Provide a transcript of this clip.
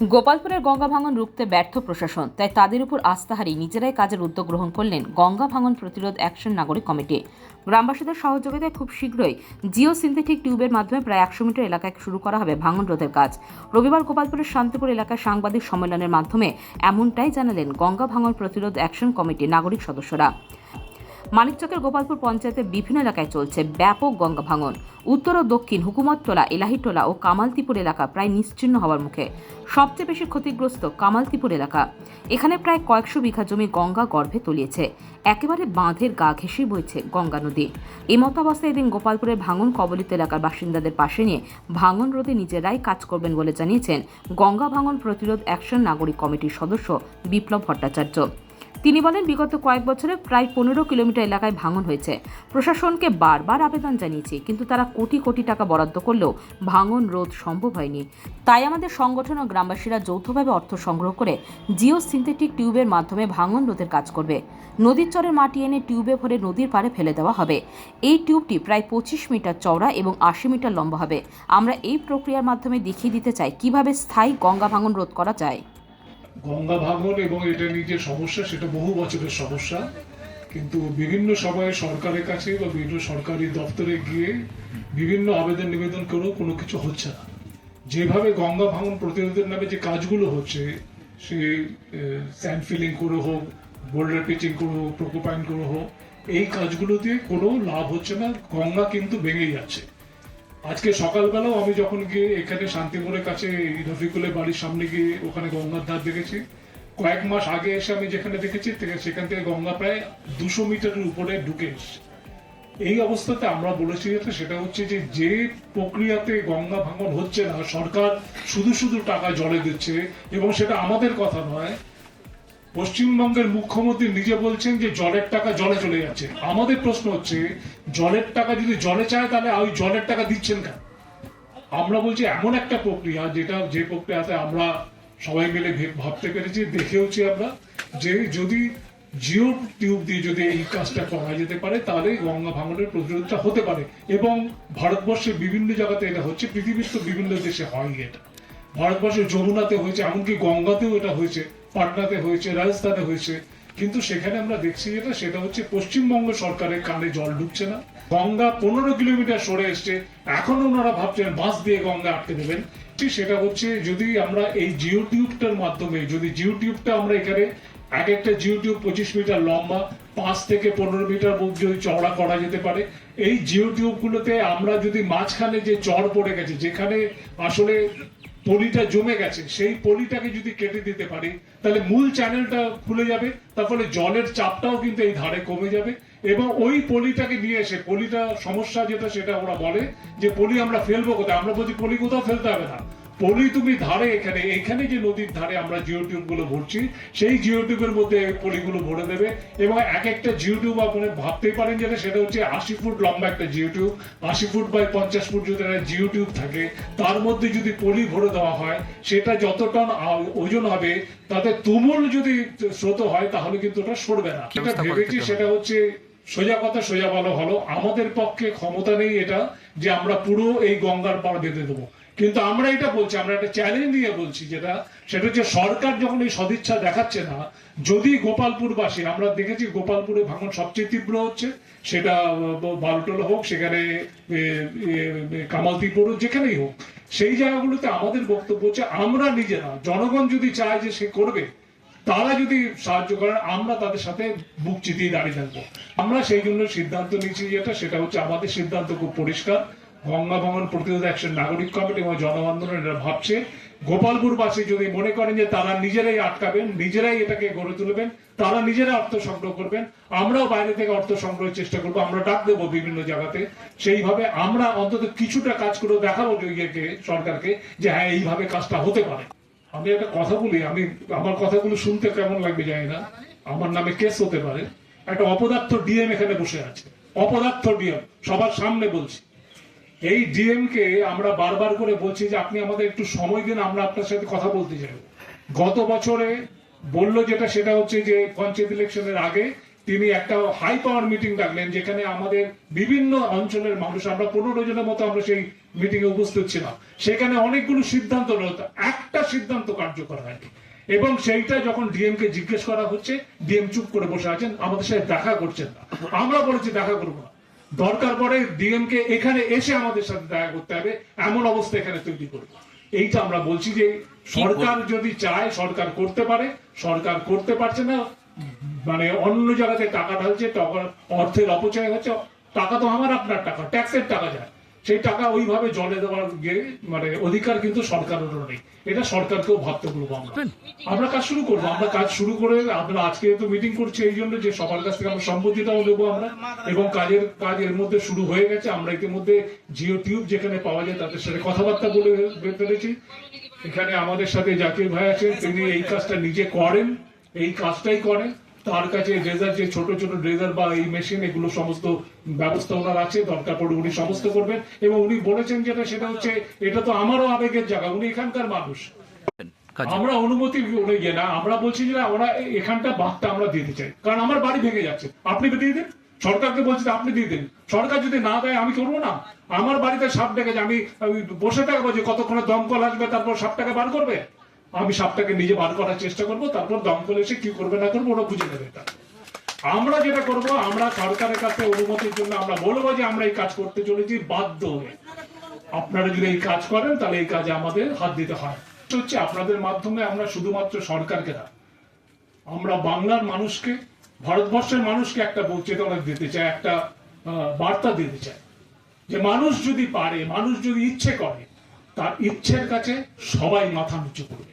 গোপালপুরের গঙ্গা ভাঙন রুখতে ব্যর্থ প্রশাসন, তাই তাদের উপর আস্থা হারিয়ে নিজেরাই কাজের উদ্যোগ গ্রহণ করলেন গঙ্গা ভাঙন প্রতিরোধ অ্যাকশন নাগরিক কমিটি। গ্রামবাসীদের সহযোগিতায় খুব শীঘ্রই জিও সিনথেটিক টিউবের মাধ্যমে প্রায় একশো মিটার এলাকায় শুরু করা হবে ভাঙন রোধের কাজ। রবিবার গোপালপুরের শান্তিপুর এলাকায় সাংবাদিক সম্মেলনের মাধ্যমে এমনটাই জানালেন গঙ্গা ভাঙন প্রতিরোধ অ্যাকশন কমিটির নাগরিক সদস্যরা। মানিকচকের গোপালপুর পঞ্চায়েতের বিভিন্ন এলাকায় চলছে ব্যাপক গঙ্গা ভাঙন। উত্তর ও দক্ষিণ, হুকুমতটোলা, এলাহিটোলা ও কামালতিপুর এলাকা প্রায় নিশ্চিহ্ন হওয়ার মুখে। সবচেয়ে বেশি ক্ষতিগ্রস্ত কামালতিপুর এলাকা। এখানে প্রায় কয়েকশো বিঘা জমি গঙ্গা গর্ভে তলিয়েছে। একেবারে বাঁধের গা ঘেঁষে বইছে গঙ্গা নদী। এই মতাবস্থায় এদিন গোপালপুরের ভাঙন কবলিত এলাকার বাসিন্দাদের পাশে নিয়ে ভাঙন রোধে নিজেরাই কাজ করবেন বলে জানিয়েছেন গঙ্গা ভাঙন প্রতিরোধ অ্যাকশন নাগরিক কমিটির সদস্য বিপ্লব ভট্টাচার্য। তিনি বলেন, বিগত কয়েক বছরে প্রায় পনেরো কিলোমিটার এলাকায় ভাঙন হয়েছে। প্রশাসনকে বারবার আবেদন জানিয়েছি, কিন্তু তারা কোটি কোটি টাকা বরাদ্দ করলেও ভাঙন রোধ সম্ভব হয়নি। তাই আমাদের সংগঠন ও গ্রামবাসীরা যৌথভাবে অর্থ সংগ্রহ করে জিও সিনথেটিক টিউবের মাধ্যমে ভাঙন রোধের কাজ করবে। নদীর চরের মাটি এনে টিউবে ভরে নদীর পাড়ে ফেলে দেওয়া হবে। এই টিউবটি প্রায় পঁচিশ মিটার চওড়া এবং আশি মিটার লম্বা হবে। আমরা এই প্রক্রিয়ার মাধ্যমে দেখিয়ে দিতে চাই, কীভাবে স্থায়ী গঙ্গা ভাঙন রোধ করা যায়। গঙ্গা ভাঙন এবং এটা নিয়ে যে সমস্যা, সেটা বহু বছরের সমস্যা। কিন্তু বিভিন্ন সময়ে সরকারের কাছে বা বিভিন্ন সরকারি দপ্তরে গিয়ে বিভিন্ন আবেদন নিবেদন করেও কোনো কিছু হচ্ছে না। যেভাবে গঙ্গা ভাঙন প্রতিরোধের নামে যে কাজগুলো হচ্ছে, সে স্যান্ড ফিলিং করে হোক বোল্ডার পিচিং করে হোক প্রোকোপাইন করে হোক, এই কাজগুলো দিয়ে কোনো লাভ হচ্ছে না। গঙ্গা কিন্তু ভেঙে যাচ্ছে। আজকে সকালবেলাও আমি যখন গিয়ে এখানে শান্তিপুরের কাছে এই রফিকুলের বাড়ির সামনে গিয়ে ওখানে গঙ্গার ধার দেখেছি, কয়েক মাস আগে এসে আমি যেখানে দেখেছি সেখান থেকে গঙ্গা প্রায় দুশো মিটারের উপরে ঢুকে এই অবস্থাতে আমরা বলেছি যেটা সেটা হচ্ছে যে যে প্রক্রিয়াতে গঙ্গা ভাঙন হচ্ছে না, সরকার শুধু শুধু টাকা জলে দিচ্ছে, এবং সেটা আমাদের কথা নয়, পশ্চিমবঙ্গের মুখ্যমন্ত্রী নিজে বলছেন যে, জলের টাকা জলে চলে যাচ্ছে। আমাদের প্রশ্ন হচ্ছে জলের টাকা যদি জলে চায় তাহলে ওই জলের টাকা দিচ্ছেন কেন? আমরা বলছি, এমন একটা প্রক্রিয়া যেটা, যে প্রক্রিয়াতে আমরা সবাই মিলে ভাবতে পেরেছি, দেখেওছি আমরা, যে যদি জিও টিউব দিয়ে যদি এই কাজটা করা যেতে পারে, তাহলে গঙ্গা ভাঙনের প্রতিরোধটা হতে পারে। এবং ভারতবর্ষের বিভিন্ন জায়গাতে এটা হচ্ছে, পৃথিবীর তো বিভিন্ন দেশে হয় এটা। ভারতবর্ষের যমুনাতে হয়েছে, এমনকি গঙ্গাতেও এটা হয়েছে, পাটনাতে হয়েছে, রাজস্থানে হয়েছে। কিন্তু সেখানে আমরা দেখছি যেটা, সেটা হচ্ছে পশ্চিমবঙ্গ সরকারের কানে জল ঢুকছে না। গঙ্গা পনেরো কিলোমিটার সরে এসছে। এখনও ওনারা ভাবছেন বাঁশ দিয়ে গঙ্গা আটকে দেবেন। সেটা হচ্ছে যদি আমরা এই জিও টিউবটার মাধ্যমে, যদি জিও টিউবটা আমরা এখানে এক একটা জিও টিউব পঁচিশ মিটার লম্বা, পাঁচ থেকে পনেরো মিটার যদি চওড়া করা যেতে পারে, এই জিও টিউবগুলোতে আমরা যদি মাঝখানে যে চড় পড়ে গেছে, যেখানে আসলে পলিটা জমে গেছে। সেই পলিটাকে যদি কেটে দিতে পারি, তাহলে মূল চ্যানেলটা খুলে যাবে, তার ফলে জলের চাপটাও কিন্তু এই ধারে কমে যাবে এবং ওই পলিটাকে নিয়ে এসে, পলিটা সমস্যা যেটা সেটা ওরা বলে যে পলি আমরা ফেলব কোথায়? আমরা বলছি পলি কোথাও ফেলতে হবে না। পলি তুমি ধারে এখানে এখানে যে নদীর ধারে আমরা ভরছি সেই মধ্যে পলিগুলো ভরে দেবে এবং এক একটা জিও টিউব আপনি ভাবতেই পারেন যেটা সেটা হচ্ছে আশি ফুট লম্বা একটা জিও টিউব আশি ফুট বাই পঞ্চাশ ফুট যদি একটা জিও টিউব থাকে তার মধ্যে যদি পলি ভরে দেওয়া হয় সেটা যত টন ওজন হবে তাতে তুমুল যদি স্রোত হয় তাহলে কিন্তু ওটা সরবে না। এটা ভেবেছি সেটা হচ্ছে সোজা কথা সোজা বলা হলো। আমাদের পক্ষে ক্ষমতা নেই এটা যে আমরা পুরো এই গঙ্গার পাড় বেঁধে দেবো। কিন্তু আমরা এটা বলছি, আমরা একটা চ্যালেঞ্জ দিয়ে বলছি যেটা, সেটা হচ্ছে সরকার যখন এই সদিচ্ছা দেখাচ্ছে না, যদি গোপালপুরবাসী, আমরা দেখেছি গোপালপুরে ভাঙন সবচেয়ে তীব্র হচ্ছে, সেটা বালুটোলা হোক, সেখানে কামালতিপুর যেখানেই হোক, সেই জায়গাগুলোতে আমাদের বক্তব্য হচ্ছে, আমরা নিজেরা, জনগণ যদি চায় যে সে করবে, তারা যদি সাহায্য করেন আমরা তাদের সাথে বুক চিতিয়ে দাঁড়িয়ে থাকব। আমরা সেই জন্য সিদ্ধান্ত নিয়েছি যেটা, সেটা হচ্ছে আমাদের সিদ্ধান্ত খুব পরিষ্কার। গঙ্গা প্রতিরোধ অ্যাকশন নাগরিক কমিটি এবং জনআন্দোলন এটা ভাবছে। গোপালপুরবাসী যদি মনে করেন যে তারা নিজেরাই আটকাবেন, নিজেরাই এটাকে গড়ে তুলবেন, তারা নিজেরা অর্থ সংগ্রহ করবেন, আমরাও বাইরে থেকে অর্থ সংগ্রহের চেষ্টা করব, আমরা ডাক দেবো বিভিন্ন জায়গাতে। সেইভাবে আমরা অন্তত কিছুটা কাজ করে দেখাবো ইয়েকে, সরকারকে, যে হ্যাঁ এইভাবে কাজটা হতে পারে। আমি একটা কথা বলি, আমি, আমার কথাগুলো শুনতে কেমন লাগবে জানি না। আমার নামে কেস হতে পারে। একটা অপদার্থ ডিএম এখানে বসে আছে। অপদার্থ ডিএম, সবার সামনে বলছি। এই ডিএম কে আমরা বারবার করে বলছি যে আপনি আমাদের একটু সময় দিন, আমরা আপনার সাথে কথা বলতে চাই। গত বছরে বলল যেটা, সেটা হচ্ছে যে পঞ্চায়েত ইলেকশনের আগে তিনি একটা হাই পাওয়ার মিটিং ডাকলেন, যেখানে আমাদের বিভিন্ন অঞ্চলের মানুষ, আমরা পনেরো জনের মতো আমরা সেই মিটিং এ উপস্থিত ছিলাম। সেখানে অনেকগুলো সিদ্ধান্ত রয়েছে একটা সিদ্ধান্ত কার্যকর হয়নি। এবং সেইটা যখন ডিএম কে জিজ্ঞেস করা হচ্ছে ডিএম চুপ করে বসে আছেন, আমাদের সাথে দেখা করছেন না। আমরা বলেছি, দেখা করব না। দরকার পড়ে ডিএম কে এখানে এসে আমাদের সাথে দেখা করতে হবে। এমন অবস্থা এখানে তৈরি করব। এইটা আমরা বলছি যে সরকার যদি চায় সরকার করতে পারে সরকার করতে পারছে না মানে অন্য জায়গাতে টাকা ঢালছে টাকা অর্থের অপচয় হচ্ছে। টাকা তো আমার আপনার টাকা ট্যাক্সের টাকা যায়। সেই টাকা ওইভাবে জলে দেওয়ার মানে অধিকার কিন্তু সরকারেরও নেই। এটা সরকারকেও ভাবতে বলব আমরা। আমরা কাজ শুরু করব। আমরা কাজ শুরু করে আমরা আজকে তো মিটিং করছি এই জন্য যে সবার কাছ থেকে আমরা সম্মতিটাও নেব আমরা। এবং কাজের কাজ এর মধ্যে শুরু হয়ে গেছে। আমরা ইতিমধ্যে জিও টিউব যেখানে পাওয়া যায় তাদের সাথে কথাবার্তা বলে পেরেছি এখানে আমাদের সাথে জাকির ভাই আছেন। তিনি এই কাজটা নিজে করেন। এই কাজটাই করেন। তার কাছে ড্রেজার যে ছোট ছোট ড্রেজার বা এই মেশিন এগুলো সমস্ত ব্যবস্থা ওনার আছে দরকার পড়ে উনি সমস্ত করবেন। এবং উনি বলেছেন যেটা সেটা হচ্ছে এটা তো আমারও আবেগের জায়গা উনি এখানকার মানুষ। আমরা অনুমতি ইয়ে না আমরা বলছি যে ওরা এখানটা বাঁধটা আমরা দিতে চাই। কারণ আমার বাড়ি ভেঙে যাচ্ছে। আপনি দিয়ে দিন? সরকারকে বলছি আপনি দিয়ে দিন। সরকার যদি না দেয় আমি করব না। আমার বাড়িতে সাপ ডেকেছে আমি বসে থাকব যে কতক্ষণে দমকল আসবে তারপর সাপটাকে বার করবে? আমি সাপটাকে নিজে বার করার চেষ্টা করব, তারপর দমকল এসে কি করবে না করব ওরা বুঝে নেবে আমরা যেটা করব, আমরা সরকারের কাছে অনুমতির জন্য আমরা বলব যে আমরা এই কাজ করতে চলেছি, বাধ্য হয়ে। আপনারা যদি এই কাজ করেন, তাহলে এই কাজে আমাদের হাত দিতে হয়। হচ্ছে আপনাদের মাধ্যমে আমরা শুধুমাত্র সরকারকে না, আমরা বাংলার মানুষকে, ভারতবর্ষের মানুষকে একটা চেতনা দিতে চাই, একটা বার্তা দিতে চাই। যে মানুষ যদি পারে, মানুষ যদি ইচ্ছে করে, তার ইচ্ছের কাছে সবাই মাথা নিচু করবে।